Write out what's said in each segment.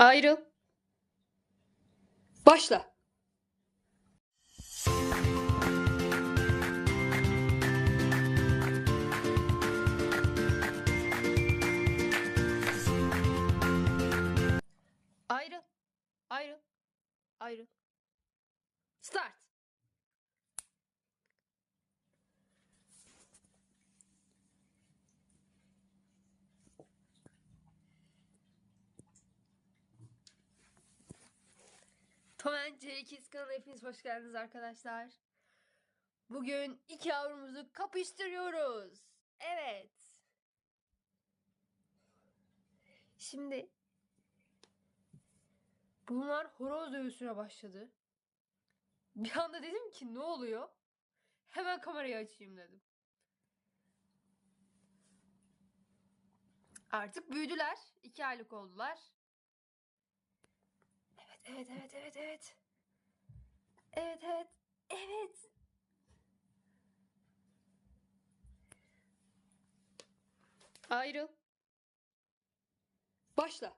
Ayrıl. Başla. Ayrıl. Ayrıl. Ayrıl. Jerry Kids kanalına hepiniz hoş geldiniz arkadaşlar. Bugün iki yavrumuzu kapıştırıyoruz. Evet. Şimdi bunlar horoz dövüşüne başladı. Bir anda dedim ki ne oluyor? Hemen kamerayı açayım dedim. Artık büyüdüler. iki aylık oldular. Evet, evet, evet, evet, evet. Evet, evet. Ayrıl. Başla.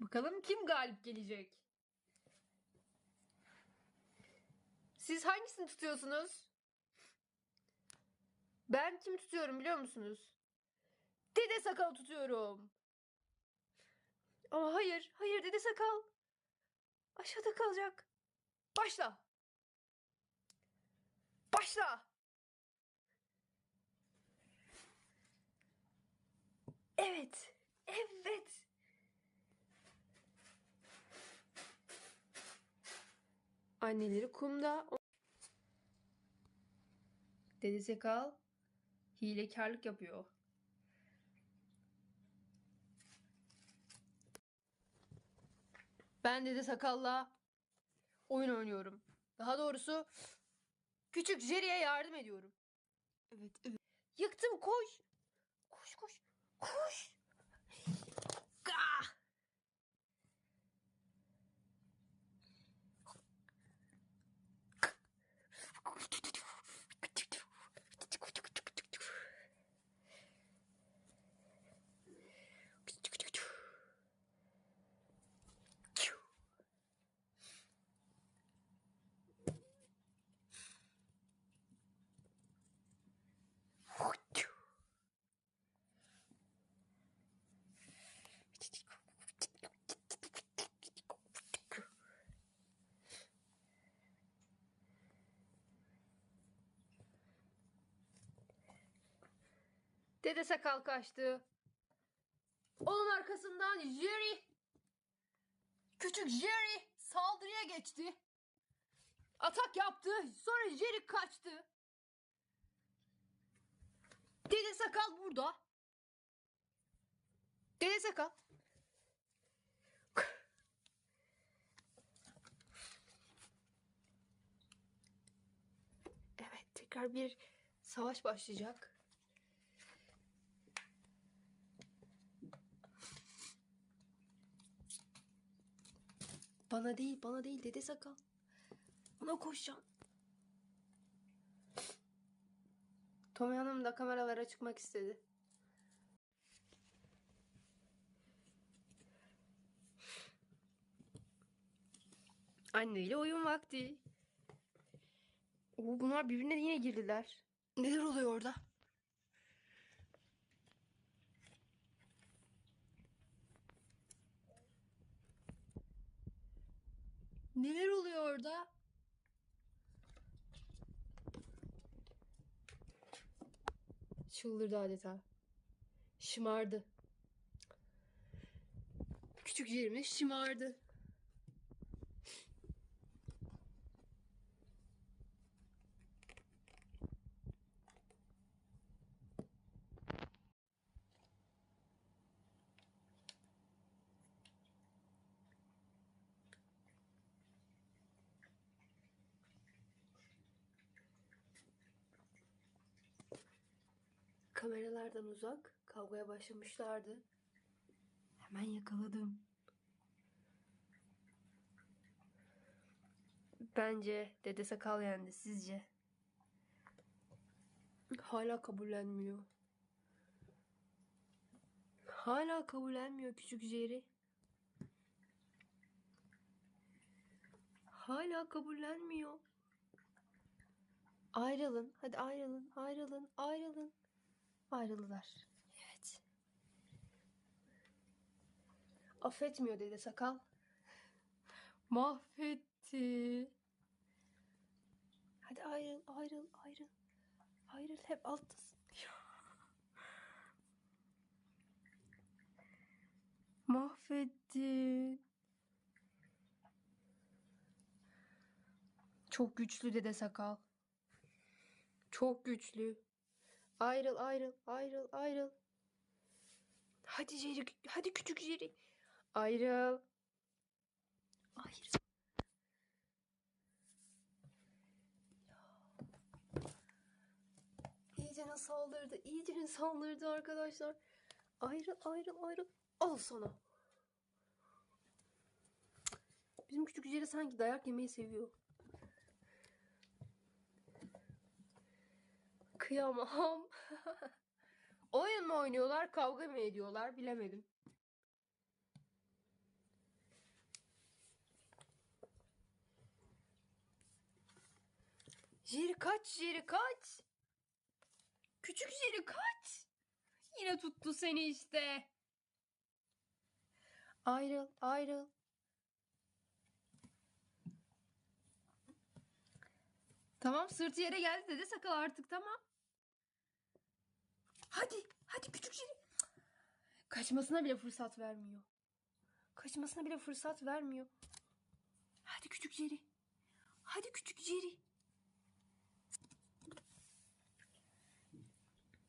Bakalım kim galip gelecek? Siz hangisini tutuyorsunuz? Ben kim tutuyorum biliyor musunuz? Dede sakal tutuyorum. Ama hayır, hayır dede sakal. Aşağıda kalacak. Başla. Başla. Evet. Evet. Anneleri kumda. Dede sakal hilekarlık yapıyor. Ben Dede Sakal'la oyun oynuyorum. Daha doğrusu küçük Jerry'e yardım ediyorum. Evet, evet. Yıktım koş. Koş koş. Koş. Gah! Dede sakal kaçtı. Onun arkasından Jerry. Küçük Jerry saldırıya geçti. Atak yaptı. Sonra Jerry kaçtı. Dede sakal burada. Dede sakal. Evet tekrar bir savaş başlayacak. Bana değil, bana değil dede sakal. Ona koşacağım. Tommy Hanım da kameralara çıkmak istedi. Anneyle oyun vakti. Oo, bunlar birbirine yine girdiler. Neler oluyor orada? Neler oluyor orada? Çıldırdı adeta. Şımardı. Küçük yerimiz şımardı. Kameralardan uzak kavgaya başlamışlardı. Hemen yakaladım. Bence Dede Sakal yendi sizce. Hala kabullenmiyor. Hala kabullenmiyor küçük Jerry. Hala kabullenmiyor. Ayrılın. Hadi ayrılın. Ayrılın. Ayrılın. Ayrıldılar. Evet. Affetmiyor Dede Sakal. Mahvetti. Hadi ayrıl, ayrıl, ayrıl. Ayrıl hep alttasın. Mahvetti. Çok güçlü Dede Sakal. Çok güçlü. Ayrıl, ayrıl, ayrıl, ayrıl. Hadi Jerry, hadi küçük Jerry. Ayrıl. Ayrıl. İyicene saldırdı. İyicene saldırdı arkadaşlar. Ayrıl ayrıl ayrıl. Al sana. Bizim küçük Jerry sanki dayak yemeyi seviyor. Kıyamam. Oyun mu oynuyorlar, kavga mı ediyorlar bilemedim. Jerry kaç, Jerry kaç. Küçük Jerry kaç. Yine tuttu seni işte. Ayrıl, ayrıl. Tamam sırtı yere geldi dedi sakal artık tamam. Hadi, hadi küçük Jerry. Kaçmasına bile fırsat vermiyor. Kaçmasına bile fırsat vermiyor. Hadi küçük Jerry. Hadi küçük Jerry.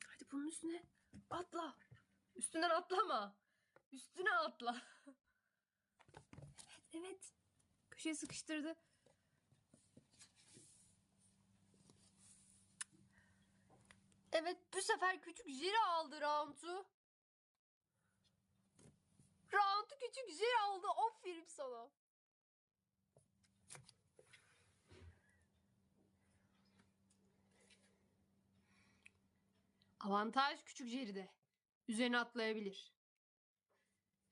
Hadi bunun üstüne atla. Üstünden atlama. Üstüne atla. Evet, evet. Köşeye sıkıştırdı. Evet, bu sefer küçük Jiri aldı round'u. Round'u küçük Jiri aldı. Aferin sana. Avantaj küçük Jerry'de. Üzerine atlayabilir.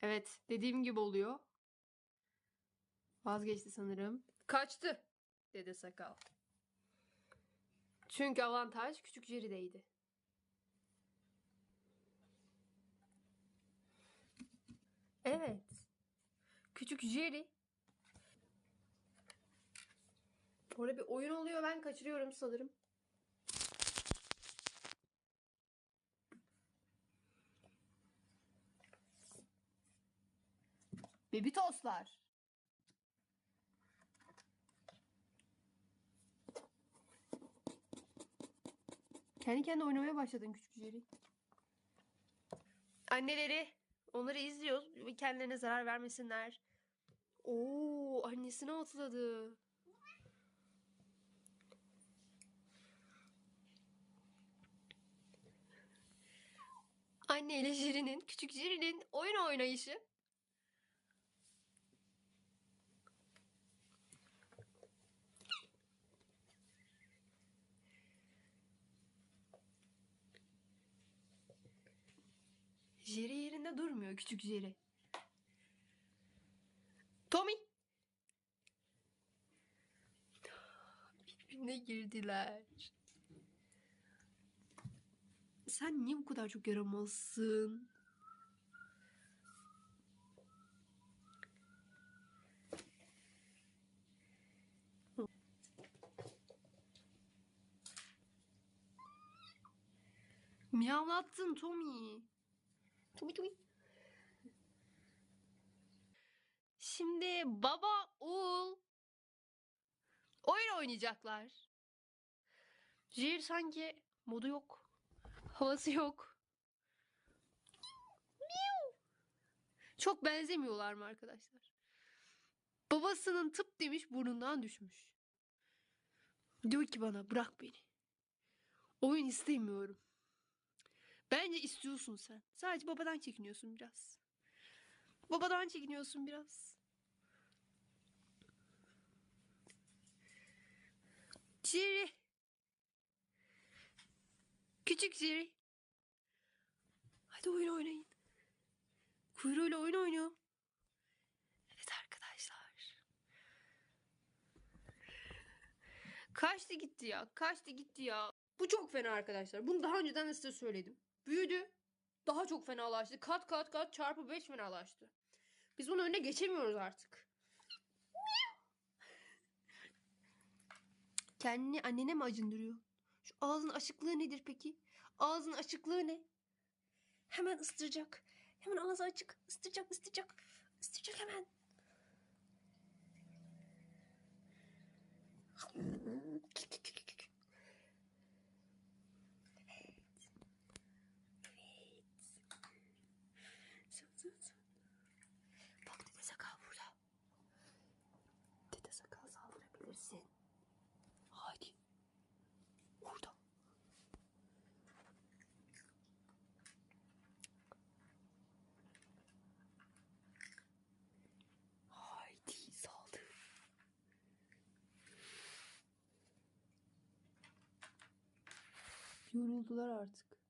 Evet, dediğim gibi oluyor. Vazgeçti sanırım. Kaçtı, dedi sakal. Çünkü avantaj küçük Jerry'deydi. Evet. Küçük Jerry. Orada bir oyun oluyor. Ben kaçırıyorum sanırım. Baby tostlar. Kendi kendine oynamaya başladın küçük Jerry. Anneleri onları izliyoruz. ve Kendilerine zarar vermesinler. Oo, annesine atladı. Anne ile Jerry'nin, küçük Jerry'nin oyun oynayışı. Jerry yerinde durmuyor küçük Jerry. Tommy. Birbirine girdiler. Sen niye bu kadar çok yaramazsın? Miyavlattın Tommy. Şimdi baba oğul oyun oynayacaklar. Jir sanki modu yok. Havası yok. Çok benzemiyorlar mı arkadaşlar? Babasının tıp demiş burnundan düşmüş. Diyor ki bana bırak beni. Oyun istemiyorum. Bence istiyorsun sen. Sadece babadan çekiniyorsun biraz. Babadan çekiniyorsun biraz. Siri. Küçük Siri. Hadi oyun oynayın. Kuyruğuyla oyun oynuyor. Evet arkadaşlar. Kaçtı gitti ya. Kaçtı gitti ya. Bu çok fena arkadaşlar. Bunu daha önceden de size söyledim. Büyüdü. Daha çok fenalaştı. Kat kat kat çarpı 5 fenalaştı. Biz bunun önüne geçemiyoruz artık. Kendini annene mi acındırıyor? Şu ağzın açıklığı nedir peki? Ağzın açıklığı ne? Hemen ıstıracak. Hemen ağzı açık. Istıracak, ıstıracak. Istıracak hemen. Sın, sın, sın. Bak dede sakal burada. Dede sakal saldırabilirsin. Hadi. Orada. Haydi saldır. Yoruldular artık.